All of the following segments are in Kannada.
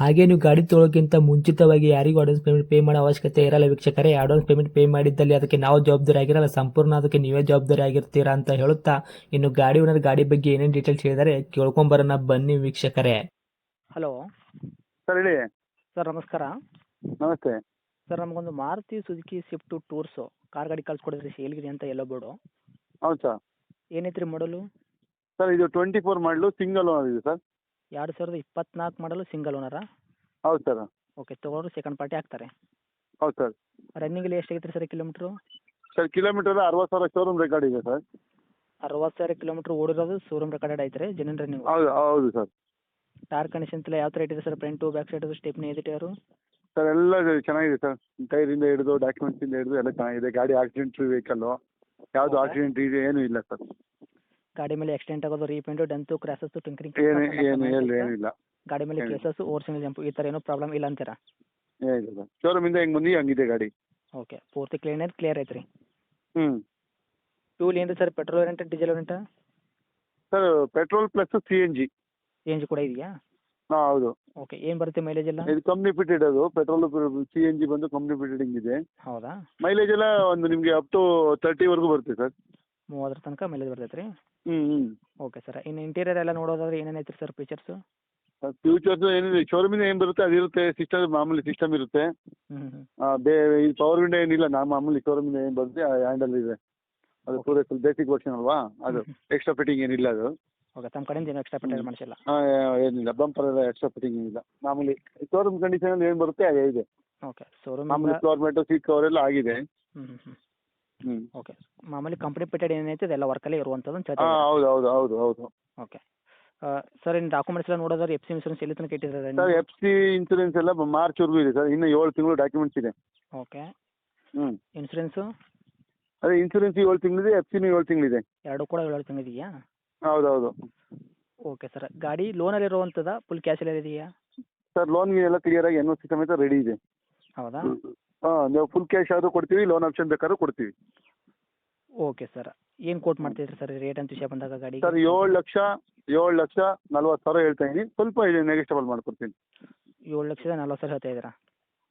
ಹಾಗೆ ನೀವು ಗಾಡಿ ತೊಳೋಕ್ಕಿಂತ ಮುಂಚಿತವಾಗಿ ಯಾರಿಗೂ ಅಡ್ವಾನ್ಸ್ ಪೇಮೆಂಟ್ ಪೇ ಮಾಡೋ ಅವಶ್ಯಕತೆ ಇರಲ್ಲ ವೀಕ್ಷಕರೇ. ಅಡ್ವಾನ್ಸ್ ಪೇಮೆಂಟ್ ಪೇ ಮಾಡಿದ್ದಲ್ಲಿ ಅದಕ್ಕೆ ನಾವು ಜವಾಬ್ದಾರಿ ಆಗಿರಲ್ಲ. ಸಂಪೂರ್ಣ ಅದಕ್ಕೆ ನೀವೇ ಜವಾಬ್ದಾರಿ ಆಗಿರ್ತೀರಾ ಅಂತ ಹೇಳುತ್ತಾ ಇನ್ನು ಗಾಡಿ ಓನರ್ ಗಾಡಿ ಬಗ್ಗೆ ಏನೇನು ಡೀಟೇಲ್ಸ್ ಹೇಳಿದರೆ ಕೇಳ್ಕೊಂಬರೋಣ ಬನ್ನಿ ವೀಕ್ಷಕರೇ. ಹಲೋ ಸರ್ ಹೇಳಿ. ಸರ್ ನಮಸ್ಕಾರ. ನಮಸ್ತೆ. ಸರ್ ನಮಗೊಂದು Maruti Suzuki Swift tours car ಗಾಡಿ ಕಳ್ಸ್ಕೊಡಿದ್ರಿ ಸೇಲ್ಗಿದೆ ಅಂತ ಎಲ್ಲೋ ಬೋರ್ಡು. ಹೌದು ಸರ್. ಏನೈತ್ರಿ ಮಾಡಲು ಸರ್ ಇದು ಟ್ವೆಂಟಿ ಫೋರ್ ಮಾಡಲು ಸಿಂಗಲ್ ಓನರ್ ಇದೆ ಸರ್. ಎರಡು ಸಾವಿರದ ಇಪ್ಪತ್ನಾಲ್ಕು ಮಾಡಲು ಸಿಂಗಲ್ ಓನರಾ ಹೌದು ಸರ್. ಓಕೆ ತಗೊಂಡು ಸೆಕೆಂಡ್ ಪಾರ್ಟಿ ಹಾಕ್ತಾರೆ. ಹೌದು ಸರ್. ರನ್ನಿಂಗಲ್ಲಿ ಎಷ್ಟು ಆಗೈತ್ರಿ ಸರ್ ಕಿಲೋಮೀಟ್ರು ಸರ್ ಕಿಲೋಮೀಟರ್ ಅರವತ್ತು ಸಾವಿರ ಶೋರೂಮ್ ರೆಕಾರ್ಡ್ ಇದೆ ಸರ್. ಅರವತ್ತು ಸಾವಿರ ಕಿಲೋಮೀಟ್ರ್ ಓಡಿರೋದು ಶೋರೂಮ್ ರೆಕಾರ್ಡ್ ಐತ್ರಿ ಜೆನ್ಯನ್ ರನ್ನಿಂಗ್ ಹೌದು ಹೌದು ಸರ್. ಟೈರ್ ಕಂಡೀಷನ್ ಎಲ್ಲ ಯಾವ ಥರ ಇಟ್ಟಿದೆ sir front back side stepney ಇದೆ ಟೈರು ಸರ್ ಎಲ್ಲ ಚೆನ್ನಾಗಿದೆ ಸರ್. ಟೈರಿಂದ ಹಿಡಿದು ಡಾಕ್ಯುಮೆಂಟ್ಸಿಂದ ಹಿಡಿದು ಎಲ್ಲ ಚೆನ್ನಾಗಿದೆ. ಗಾಡಿ ಆಕ್ಸಿಡೆಂಟ್ ಫ್ರೀ ವೆಹಿಕಲ್ಲು ಯಾವುದು? ಆಕ್ಸಿಡೆಂಟ್ ಇದೆ ಏನೂ ಇಲ್ಲ ಸರ್. ಗಾಡಿ ಮೇಲೆ ಎಕ್ಸ್ಟೆಂಟ್ ಆಗೋದು ರೀಪೇಂಟು ಡೆಂತು ಕ್ರಾಸಸ್ ಟಿಂಕರಿಂಗ್ ಏನು ಏನು ಏನಿಲ್ಲ ಗಾಡಿ ಮೇಲೆ ಕೇಸಸ್ ಕೇಸಸ್ಸು ಜಂಪ್ ಈ ತರ ಏನೋ ಪ್ರಾಬ್ಲಮ್ ಇಲ್ಲ ಅಂತೀರಾ? ಏನಿಲ್ಲ. ಶೋರೂಮಿಂದ ಹೆಂಗೆ ಬಂದು? ಹಂಗಿದೆ ಗಾಡಿ. ಓಕೆ ಪೂರ್ತಿ ಕ್ಲೀನ್ ಕ್ಲಿಯರ್ ಐತ್ರಿ ಹ್ಞೂ ಫ್ಯೂಲ್ ಏನು sir? Petrol rent diesel variant sir petrol plus C N G range ಕೂಡ ಇದೆಯಾ? ಹಾಂ ಹೌದು. ಓಕೆ ಏನು ಬರುತ್ತೆ ಮೈಲೇಜ್ ಎಲ್ಲ? ಇದು ಕಂಪ್ನಿ ಫಿಟೆಡ್ ಅದು. ಪೆಟ್ರೋಲ್ ಸಿ ಎನ್ ಜಿ ಬಂದು ಕಂಪ್ನಿ ಫಿಟೆಡ್ ಇದೆ ಹೌದಾ? ಮೈಲೇಜ್ ಎಲ್ಲ ಒಂದು ನಿಮಗೆ ಅಪ್ ಟು ತರ್ಟಿವರೆಗೂ ಬರುತ್ತೆ ಸರ್. ಮೂವತ್ತರ ತನಕ ಮೈಲೇಜ್ ಬರ್ತೈತೆ ರೀ ಹ್ಞೂ ಹ್ಞೂ ಓಕೆ ಸರ್ ಇನ್ನು ಇಂಟೀರಿಯರ್ ಎಲ್ಲ ನೋಡೋದಾದ್ರೆ ಏನೇನು ಐತ್ರಿ ಸರ್ ಫೀಚರ್ಸ್ ಫ್ಯೂಚರ್ಸ್ ಏನಿದೆ ಶೋರೂಮಿಂದ ಏನು ಬರುತ್ತೆ ಅದಿರುತ್ತೆ ಸಿಸ್ಟಮ್ ಮಾಮೂಲಿ ಸಿಸ್ಟಮ್ ಇರುತ್ತೆ. ಹ್ಞೂ ಹ್ಞೂ ಆ, ಬೇ ಈ ಪವರ್ ವಿಂಡೋ ಏನಿಲ್ಲ ನಾ ಮಾಮೂಲಿ ಶೋರೂಮಿಂದ ಏನು ಬರುತ್ತೆ ಹ್ಯಾಂಡಲ್ ಇದೆ. ಅದು ಪೂರ ಬೇಸಿಕ್ ವರ್ಷನ್ ಅಲ್ವಾ? ಅದು ಎಕ್ಸ್ಟ್ರಾ ಫಿಟ್ಟಿಂಗ್ ಏನಿಲ್ಲ ಅದು. ಓಕೆ ತಮ್ಮ ಕಡೆಯಿಂದ ಏನು ಎಕ್ಸ್ಟ್ರಾ ಪೆಟ್ರೋಲ್ ಮಾಡಿಸಿಲ್ಲ? ಆ, ಏನಿಲ್ಲ ಬಂಪರ್ ಎಲ್ಲ ಎಕ್ಸ್ಟ್ರಾ ಫಿಟ್ಟಿಂಗ್ ಏನಿಲ್ಲ. ಮಾಮೂಲಿ ಶೋರೂಮ್ ಕಂಡೀಷನಲ್ಲಿ ಏನು ಬರುತ್ತೆ ಅದೇ ಇದೆ. ಓಕೆ ಶೋರೂಮ್ ಮಾಮೂಲಿ ಫ್ಲೋರ್ ಮ್ಯಾಟು ಸೀಟ್ ಕವರ್ ಎಲ್ಲ ಆಗಿದೆ. ಹ್ಞೂ ಹ್ಞೂ ಹ್ಞೂ ಹ್ಞೂ ಓಕೆ ಮಾಮೂಲಿ ಕಂಪ್ನಿ ಪೆಟೆಡ್ ಏನೈತೆ ಅದೆಲ್ಲ ವರ್ಕಲ್ಲೇ ಇರುವಂಥದ್ದು ಅಂತ ಹಾಂ ಹೌದು ಹೌದು ಹೌದು ಹೌದು. ಓಕೆ ಸರ್ ಇನ್ನು ಡಾಕ್ಯುಮೆಂಟ್ಸ್ ಎಲ್ಲ ನೋಡೋದಾದ್ರೆ ಎಫ್ ಸಿ ಇನ್ಸೂರೆನ್ಸ್ ಎಲ್ಲಿ ತನಕ ಸರ್ ಇಟ್ಟಿದ್ದಾರೆ ಎಫ್ ಸಿ ಇನ್ಸೂರೆನ್ಸ್ ಎಲ್ಲ ಮಾರ್ಚ್ವರೆಗೂ ಇದೆ ಸರ್ ಇನ್ನು ಏಳು ತಿಂಗಳು ಡಾಕ್ಯುಮೆಂಟ್ಸ್ ಇದೆ. ಓಕೆ ಹ್ಞೂ ಇನ್ಸೂರೆನ್ಸು ಅದೇ ಇನ್ಸೂರೆನ್ಸ್ ಏಳು ಇದೆ ಎಫ್ ಸಿನೂ ಏಳು ಇದೆ ಎರಡು ಕೂಡ ಏಳು ತಿಂಗಳಿದೆಯಾ ಹೌದು ಹೌದು. ಓಕೆ ಸರ್ ಗಾಡಿ ಲೋನಲ್ಲಿ ಇರುವಂತದ ಫುಲ್ ಕ್ಯಾಶಲ್ಲಿ ಇದೆಯಾ? ಸರ್ ಲೋನ್ ಎಲ್ಲ ಕ್ಲಿಯರ್ ಆಗಿ ಎನ್ ಸಿ ಸಮೇತ ರೆಡಿ ಇದೆ. ಹೌದಾ? ಹಾಂ ನೀವು ಫುಲ್ ಕ್ಯಾಶ್ ಆದರೂ ಕೊಡ್ತೀವಿ ಲೋನ್ ಆಪ್ಷನ್ ಬೇಕಾದ್ರೂ ಕೊಡ್ತೀವಿ. ಓಕೆ ಸರ್ ಏನು ಕೋಟ್ ಮಾಡ್ತಿದ್ರಿ ಸರ್ ರೇಟ್ ಅಂತ ವಿಷಯ ಬಂದಾಗ ಗಾಡಿ ಸರ್ ಏಳು ಲಕ್ಷ ಏಳು ಲಕ್ಷ ನಲ್ವತ್ತು ಸಾವಿರ ಹೇಳ್ತಾ ಇದ್ದೀನಿ. ಸ್ವಲ್ಪ ಇದೆ ನೆಗೆಸ್ಟಬಲ್ ಮಾಡ್ಕೊಡ್ತೀನಿ. ಏಳು ಲಕ್ಷದ ನಲ್ವತ್ತು ಸಾವಿರ ಹೇಳ್ತಾ ಇದ್ದೀರಾ?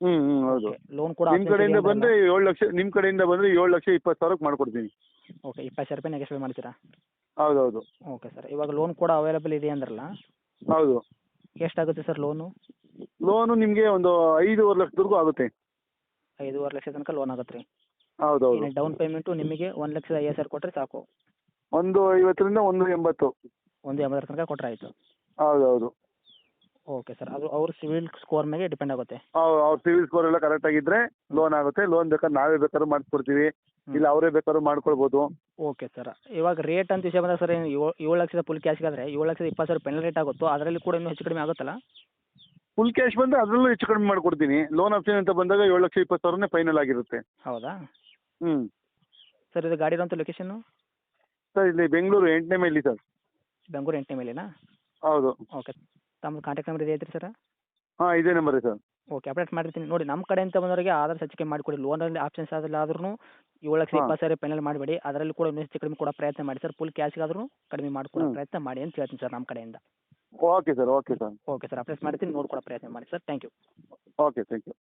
ಹ್ಞೂ ಹ್ಞೂ ಹೌದು. ಲೋನ್ ಕೂಡ ನಿಮ್ಮ ಕಡೆಯಿಂದ ಬಂದ್ರೆ ಏಳು ಲಕ್ಷ ನಿಮ್ಮ ಕಡೆಯಿಂದ ಬಂದ್ರೆ ಏಳು ಲಕ್ಷ ಇಪ್ಪತ್ತು ಸಾವಿರಕ್ಕೆ ಮಾಡ್ಕೊಡ್ತೀನಿ. ಓಕೆ ಇಪ್ಪತ್ತು ಸಾವಿರ ರೂಪಾಯಿ ನೆಗೆಸ್ಬಲ್ ಮಾಡ್ತೀರಾ? ಹೌದು ಹೌದು ಓಕೆ ಸರ್ ಇವಾಗ ಲೋನ್ ಕೂಡ ಅವೈಲೇಬಲ್ ಇದೆ ಅಂದ್ರಲ್ಲ? ಹೌದು. ಎಷ್ಟಾಗುತ್ತೆ ಸರ್ ಲೋನು ಲೋನು ನಿಮಗೆ ಒಂದು ಐದೂವರೆ ಲಕ್ಷದವರೆಗೂ ಆಗುತ್ತೆ. ಐದೂವರೆ ಲಕ್ಷ ತನಕ ಲೋನ್ ಆಗುತ್ತೆ ರೀ. ಹೌದು ಹೌದು ಡೌನ್ ಪೇಮೆಂಟ್ ನಿಮಗೆ ಒಂದ್ ಲಕ್ಷದ ಐವತ್ತು ಸಾವಿರ ಕೊಟ್ರೆ ಸಾಕು. ಒಂದು ಐವತ್ತರಿಂದ ಒಂದು ಎಂಬತ್ತು. ಒಂದು ಎಂಬತ್ತರ ತನಕ ಕೊಟ್ಟರೆ ಆಯ್ತು. ಹೌದೌದು. ಹೌದು ಓಕೆ ಸರ್ ಅದು ಅವ್ರ ಸಿವಿಲ್ ಸ್ಕೋರ್ ಮೇಲೆ ಡಿಪೆಂಡ್ ಆಗುತ್ತೆ. ಅವ್ರ ಸಿವಿಲ್ ಸ್ಕೋರ್ ಎಲ್ಲ ಕರೆಕ್ಟ್ ಆಗಿದ್ರೆ ಲೋನ್ ಆಗುತ್ತೆ. ಲೋನ್ ಬೇಕಾದ್ರೆ ನಾವೇ ಬೇಕಾದ್ರೂ ಮಾಡಿಸ್ಕೊಡ್ತೀವಿ ಇಲ್ಲ ಅವರೇ ಬೇಕಾದ್ರೂ ಮಾಡ್ಕೊಳ್ಬಹುದು ಓಕೆ ಸರ್ ಇವಾಗ ರೇಟ್ ಅಂತ ವಿಷಯ ಬಂದಾಗ ಸರ್ ಏಳು ಲಕ್ಷದ ಫುಲ್ ಕ್ಯಾಶ್ಗಾದ್ರೆ ಏಳು ಲಕ್ಷದ ಇಪ್ಪತ್ತು ಸಾವಿರ ಪೆನಲ್ ರೇಟ್ ಆಗುತ್ತೋ ಅದರಲ್ಲಿ ಕೂಡ ಇನ್ನೂ ಹೆಚ್ಚು ಕಡಿಮೆ ಆಗುತ್ತಲ್ಲ? ಫುಲ್ ಕ್ಯಾಶ್ ಬಂದರೆ ಅದರಲ್ಲೂ ಹೆಚ್ಚು ಕಡಿಮೆ ಮಾಡ್ಕೊಡ್ತೀನಿ. ಲೋನ್ ಆಪ್ಷನ್ ಅಂತ ಬಂದಾಗ ಏಳು ಲಕ್ಷ ಇಪ್ಪತ್ತು ಸಾವಿರನೇ ಫೈನಲ್ ಆಗಿರುತ್ತೆ. ಹೌದಾ? ಹ್ಮ್. ಸರ್ ಇದು ಗಾಡಿ ಇರೋಂಥ ಲೊಕೇಶನ್ ಸರ್ ಇಲ್ಲಿ ಬೆಂಗಳೂರು ಎಂಟನೇ ಮೈಲಿ ಸರ್ ಬೆಂಗಳೂರು ಎಂಟನೇ ಮೇಲೆನಾ? ಹೌದು. ಓಕೆ ತಮ್ಮ ಕಾಂಟ್ಯಾಕ್ಟ್ ನಂಬರ್ ಇದೆ ಐತ್ರಿ ಸರ್ ಹಾಂ ಇದೇ ನಂಬರ್ ಸರ್ ಓಕೆ ಅಪ್ಡೇಟ್ ಮಾಡಿರ್ತೀನಿ. ನೋಡಿ ನಮ್ಮ ಕಡೆ ಅಂತ ಬಂದವರಿಗೆ ಆಧಾರ್ ಹೆಚ್ಚಿಗೆ ಮಾಡಿಕೊಡಿ. ಲೋನಲ್ಲಿ ಆಪ್ಷನ್ಸ್ ಆದ್ರೆ ಆದ್ರೂ ಏಳು ಲಕ್ಷ. ಇಪ್ಪತ್ತು ಸಾವಿರ ಫೈನಲ್ ಮಾಡಬೇಡಿ. ಅದರಲ್ಲಿ ಕೂಡ ಇನ್ನೂ ಹೆಚ್ಚು ಕಡಿಮೆ ಕೊಡೋ ಪ್ರಯತ್ನ ಮಾಡಿ ಸರ್ ಫುಲ್ ಕ್ಯಾಶ್ಗಾದ್ರೂ ಕಡಿಮೆ ಮಾಡಿಕೊಡೋ. ಪ್ರಯತ್ನ ಮಾಡಿ ಅಂತ ಹೇಳ್ತೀನಿ ಸರ್ ನಮ್ಮ ಕಡೆಯಿಂದ. Okay sir okay sir okay sir update ಮಾಡ್ತೀನಿ ನೋಡ್ಕೊಡೋ ಪ್ರಯತ್ನ ಮಾಡಿ sir thank you okay thank you